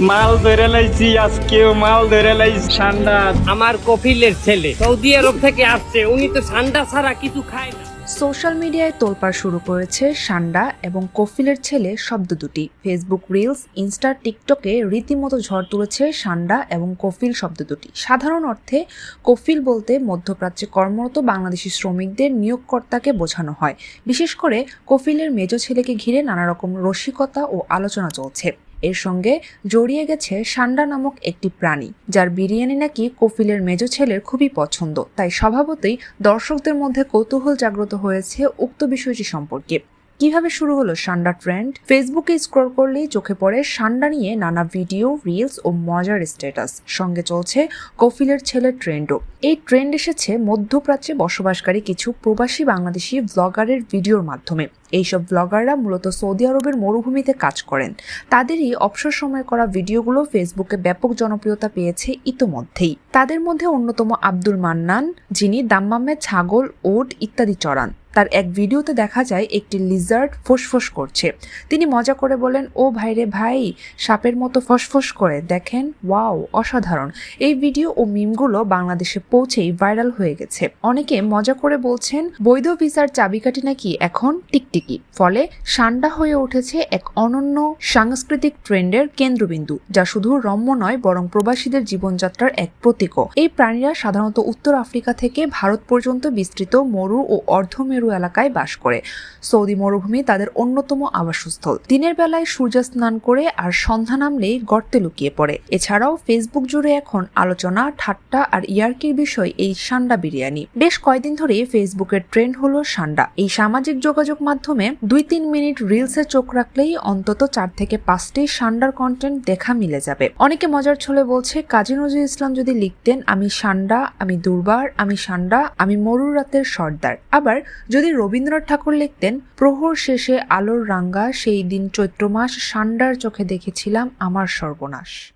মাল ধরে লাইছি আজকেও মাল ধরে লাইছি। ঠান্ডা। আমার কফিলের ছেলে সৌদি আরব থেকে আসছে উনি তো ঠান্ডা ছাড়া কিছু খায় না। সোশ্যাল মিডিয়ায় তোলপাড় শুরু করেছে সান্ডা এবং কফিলের ছেলে শব্দ দুটি। ফেসবুক রিলস ইনস্টা টিকটকে রীতিমতো ঝড় তুলেছে সান্ডা এবং কফিল শব্দ দুটি। সাধারণ অর্থে কফিল বলতে মধ্যপ্রাচ্যে কর্মরত বাংলাদেশি শ্রমিকদের নিয়োগকর্তাকে বোঝানো হয়। বিশেষ করে কফিলের মেজ ছেলেকে ঘিরে নানা রকম রসিকতা ও আলোচনা চলছে। এর সঙ্গে জড়িয়ে গেছে সান্ডা নামক একটি প্রাণী, যার বিরিয়ানি নাকি কফিলের মেজ ছেলের খুবই পছন্দ। তাই স্বভাবতই দর্শকদের মধ্যে কৌতূহল জাগ্রত হয়েছে উক্ত বিষয়টি সম্পর্কে। কীভাবে শুরু হলো সান্ডা ট্রেন্ড? ফেসবুকে স্ক্রল করলেই চোখে পড়ে সান্ডা নিয়ে নানা ভিডিও রিলস ও মজার স্ট্যাটাস সঙ্গে চলছে কফিলের ছেলের ট্রেন্ডও। এই ট্রেন্ড এসেছে মধ্যপ্রাচ্যে বসবাসকারী কিছু প্রবাসী বাংলাদেশি ব্লগারের ভিডিওর মাধ্যমে। এইসব ব্লগাররা মূলত সৌদি আরবের মরুভূমিতে কাজ করেন। তাদেরই অবসর সময় করা ভিডিওগুলো ফেসবুকে ব্যাপক জনপ্রিয়তা পেয়েছে ইতোমধ্যেই। তাদের মধ্যে অন্যতম আব্দুল মান্নান, যিনি দাম্মামে ছাগল, ওট ইত্যাদি চড়ান। তার এক ভিডিওতে দেখা যায় একটি লিজার্ড ফোসফোস করছে। তিনি মজা করে বলেন, ও ভাইরে ভাই, সাপের মতো ফসফস করে। দেখেন, ওয়াও, অসাধারণ। এই ভিডিও ও মিমগুলো বাংলাদেশে পৌঁছেই ভাইরাল হয়ে গেছে। অনেকে মজা করে বলছেন, বৈধ ভিসার চাবিকাঠি নাকি এখন টিকটিকি? ফলে সান্ডা হয়ে উঠেছে এক অনন্য সাংস্কৃতিক ট্রেন্ডের কেন্দ্রবিন্দু, যা শুধু রম্য নয়, বরং প্রবাসীদের জীবনযাত্রার এক প্রতীকও। এই প্রাণীরা সাধারণত উত্তর আফ্রিকা থেকে ভারত পর্যন্ত বিস্তৃত, মরু ও অর্ধমেরু এলাকায় বাস করে। সৌদি মরুভূমি তাদের অন্যতম আবাসস্থল। দিনের বেলায় সূর্য স্নান করে আর সন্ধ্যা নামলেই গর্তে লুকিয়ে পড়ে। এছাড়াও ফেসবুক জুড়ে এখন আলোচনা, ঠাট্টা আর ইয়ার্কির বিষয় এই সান্ডা বিরিয়ানি। বেশ কয়েকদিন ধরে ফেসবুকের ট্রেন্ড হলো সান্ডা। এই সামাজিক যোগাযোগ মাধ্যমে দুই তিন মিনিট রিলসে চোখ রাখলেই অন্তত চার থেকে পাঁচটি সান্ডার কন্টেন্ট দেখা মিলে যাবে। অনেকে মজার ছলে বলছে, কাজী নজরুল ইসলাম যদি লিখতেন, আমি সান্ডা, আমি দুর্বার, আমি সান্ডা, আমি মরুর রাতের সর্দার। আবার যদি রবীন্দ্রনাথ ঠাকুর লিখতেন, প্রহর শেষে আলোর রাঙ্গা, সেই দিন চৈত্র মাস, সান্ডার চোখে দেখেছিলাম আমার সর্বনাশ।